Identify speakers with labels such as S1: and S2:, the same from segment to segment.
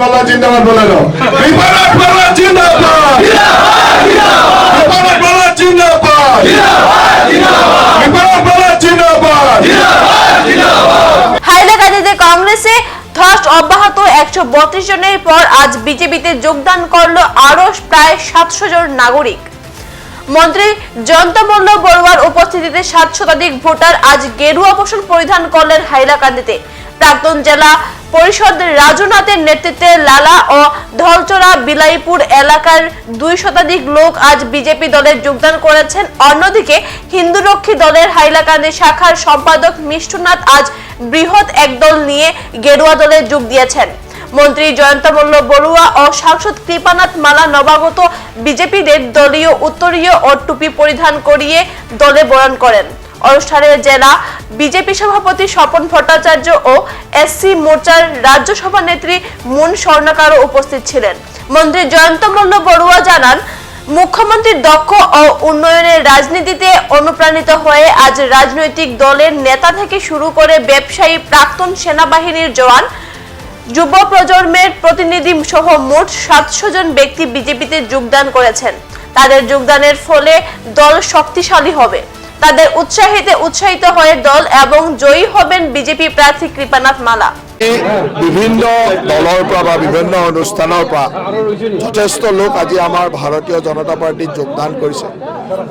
S1: পাল্লা জিন্দাবাদ বলে দাও। বিপানাট পাল্লা জিন্দাবাদ। জিন্দাবাদ। জিন্দাবাদ।
S2: কংগ্রেসে ধস অব্যাহত একশো বত্রিশ জনের পর আজ বিজেপিতে যোগদান করল আরও প্রায় সাতশো জন নাগরিক। মন্ত্রী জয়ন্ত মল্ল বড়ুয়ার উপস্থিতিতে সাত শতাধিক ভোটার আজ গেরুয়া পোষণ পরিধান করলেন হাইলাকান্দিতে প্রাক্তন জেলা পরিষদ রাজুনাথের নেতৃত্বে লালা ও ধলচড়া বিলাইপুর এলাকার দুই শতাধিক লোক আজ বিজেপি দলে যোগদান করেছেন। অন্যদিকে হিন্দুরক্ষী দলের হাইলাকান্দি শাখার সম্পাদক মিষ্টুনাথ আজ বৃহৎ একদল নিয়ে গেরুয়া দলে যোগ দিয়েছেন। মন্ত্রী জয়ন্ত মল্ল বড়ুয়া ও সাংসদ কৃপানাথ মালা নবাগত বিজেপিদের দলীয় উত্তরীয় ও টুপি পরিধান করিয়ে দলে বরণ করেন। অনুষ্ঠানে জেলা বিজেপি সভাপতি স্বপন ভট্টাচার্য ও এসসি মোর্চার রাজ্য সভানেত্রী মুন স্বর্ণকারও উপস্থিত ছিলেন। মন্ত্রী জয়ন্ত মল্ল বড়ুয়া জানান, মুখ্যমন্ত্রীর দক্ষ ও উন্নয়নের রাজনীতিতে অনুপ্রাণিত হয়ে আজ রাজনৈতিক দলের নেতা থেকে শুরু করে ব্যবসায়ী, প্রাক্তন সেনাবাহিনীর জওয়ান, যুব প্রজন্মের প্রতিনিধি সহ মোট সাতশো জন ব্যক্তি বিজেপিতে যোগদান করেছেন। তাদের যোগদানের ফলে দল শক্তিশালী হবে। তাদের উৎসাহিতে উৎসাহিত হয়ে দল এবং জয়ী হবেন বিজেপি প্রার্থী কৃপানাথ মালা।
S1: বিভিন্ন দলৰ পৰা বা বিভিন্ন অনুষ্ঠানৰ পৰা যথেষ্ট লোক আজি আমাৰ ভাৰতীয় জনতা পাৰ্টীত যোগদান কৰিছে।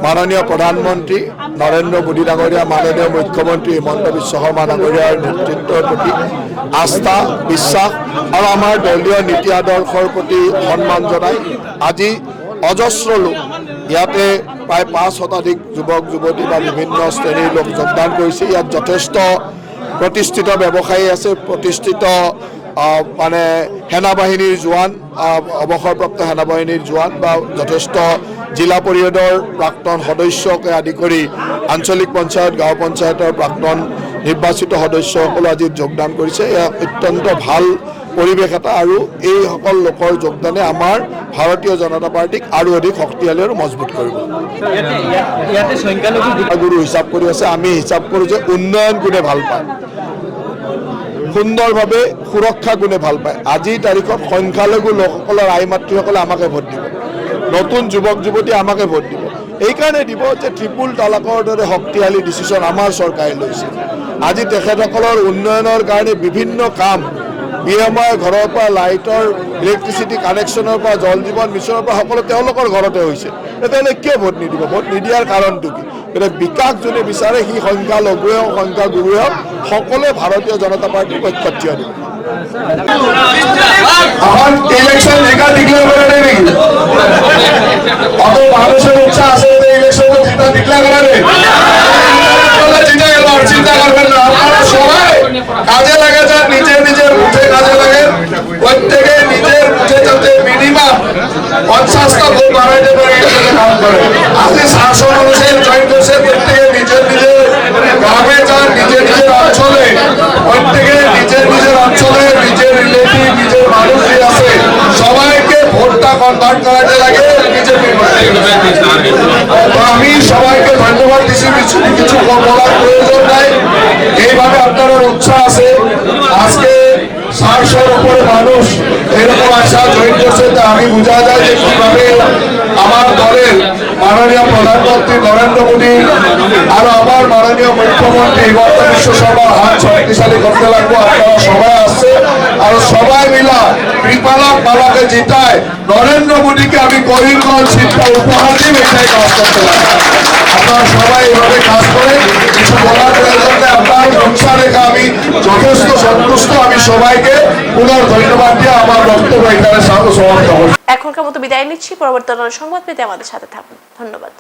S1: মাননীয় প্ৰধানমন্ত্ৰী নৰেন্দ্ৰ মোদী ডাঙৰীয়া, মাননীয় মুখ্যমন্ত্ৰী হিমন্ত বিশ্ব শৰ্মা ডাঙৰীয়াৰ নেতৃত্বৰ প্ৰতি আস্থা, বিশ্বাস আৰু আমাৰ দলীয় নীতি আদৰ্শৰ প্ৰতি সন্মান জনাই আজি অজস্ৰ লোক ইয়াতে প্ৰায় পাঁচ শতাধিক যুৱক যুৱতী বা বিভিন্ন শ্ৰেণীৰ লোক যোগদান কৰিছে। ইয়াত যথেষ্ট প্ৰতিষ্ঠিত ব্যৱসায়ী আছে প্ৰতিষ্ঠিত মানে সেনাবাহিনীৰ জোৱান আহ, অৱসৰপ্ৰাপ্ত সেনাবাহিনীৰ জোৱান বা যথেষ্ট জিলা পৰিষদৰ প্ৰাক্তন সদস্যকে আদি কৰি আঞ্চলিক পঞ্চায়ত গাঁও পঞ্চায়তৰ প্ৰাক্তন নিৰ্বাচিত সদস্যসকলে আজি যোগদান কৰিছে। এয়া অত্যন্ত ভালো পৰিৱেশ এটা আৰু এইসকল লোকৰ যোগদানে আমাৰ ভাৰতীয় জনতা পাৰ্টীক আৰু অধিক শক্তিশালী আৰু মজবুত কৰিব। গুৰু হিচাপ কৰি আছে, আমি হিচাপ কৰোঁ যে উন্নয়ন কোনে ভালো পায়। সুন্দৰভাৱে সুৰক্ষা কোনে ভালো পায়। আজিৰ তাৰিখত সংখ্যালঘু লোকসকলৰ আই মাতৃসকলে আমাকে ভোট দিব। নতুন যুৱক যুৱতী আমাকে ভোট দিব। এইকাৰণে দিব যে ত্ৰিপুল তালাকৰ দৰে শক্তিশালী ডিচিশ্যন আমাৰ চৰকাৰে লৈছে। আজি তেখেতসকলৰ উন্নয়নৰ কাৰণে বিভিন্ন কাম বি এম আই ঘৰৰ পৰা লাইটৰ ইলেক্ট্ৰিচিটি কানেকশ্যনৰ পৰা জল জীৱন মিছনৰ পৰা সকলো তেওঁলোকৰ ঘৰতে হৈছে। তেতিয়াহ'লে কিয় ভোট নিদিব? ভোট নিদিয়াৰ কাৰণটো কি? গতিকে বিকাশ যোনে বিচাৰে সি সংখ্যালঘুৱে হওক সংখ্যাগুৰুৱে হওক সকলোৱে ভাৰতীয় জনতা পাৰ্টীৰ পক্ষত থিয় দিব।
S3: ইলেকশন একা ডিক্লেয়ার করে নেই অত মানুষের ইচ্ছা আছে ইলেকশন ডিক্লেয়ার করে নেই। আপনারা জিতে গেল আর চিন্তা করবেন না আপনারা সবাই কাজে লাগে প্রত্যেকে নিজের বুথে যাতে মিনিমাম পঞ্চাশটা ভোট বাড়াইতে পারে কাম করে। আপনি শাসন অনুযায়ী জয়েন করছে প্রত্যেকে নিজের নিজের গ্রামে যান, নিজের নিজের অঞ্চলে। প্রত্যেকে নিজের নিজের অঞ্চলে, নিজের রিলেটিভ নিজের মানুষ আছে, সবাইকে ভোটটা কনভার্ট করাতে লাগে বিজেপি আমি সবাইকে ধন্যবাদ দিচ্ছি কিছু কিছু বলার প্রয়োজন নাই। এইভাবে আপনার উৎসাহ আছে। আজকে সাতশোর উপরে মানুষ এরকম আশা জয়েন করছে তা আমি বোঝা যায় যে কীভাবে আমার দলের মাননীয় প্রধানমন্ত্রী নরেন্দ্র মোদী আর আমার মাননীয় মুখ্যমন্ত্রী হিমন্ত বিশ্ব হাত শক্তিশালী করতে লাগবো আপনারা সবাই আসছে। আর সবাই মিলা কৃপালাভ মালাকে জিতায়। নরেন্দ্র মোদীকে আমি করিমগঞ্জ সিটটা উপহার দিব এটাই কাজ করতে আপনারা সবাই এভাবে কাজ করে কিছু বলার প্রয়োজন আপনার উৎসাহ রেখা আমি যথেষ্ট সন্তুষ্ট। আমি সবাইকে পুনর ধন্যবাদ দিয়ে আমার বক্তব্য এখানে সমাপ্ত
S2: এখনকার মতো বিদায় নিচ্ছি। পরবর্তী সংবাদ পেতে আমাদের সাথে থাকুন। ধন্যবাদ।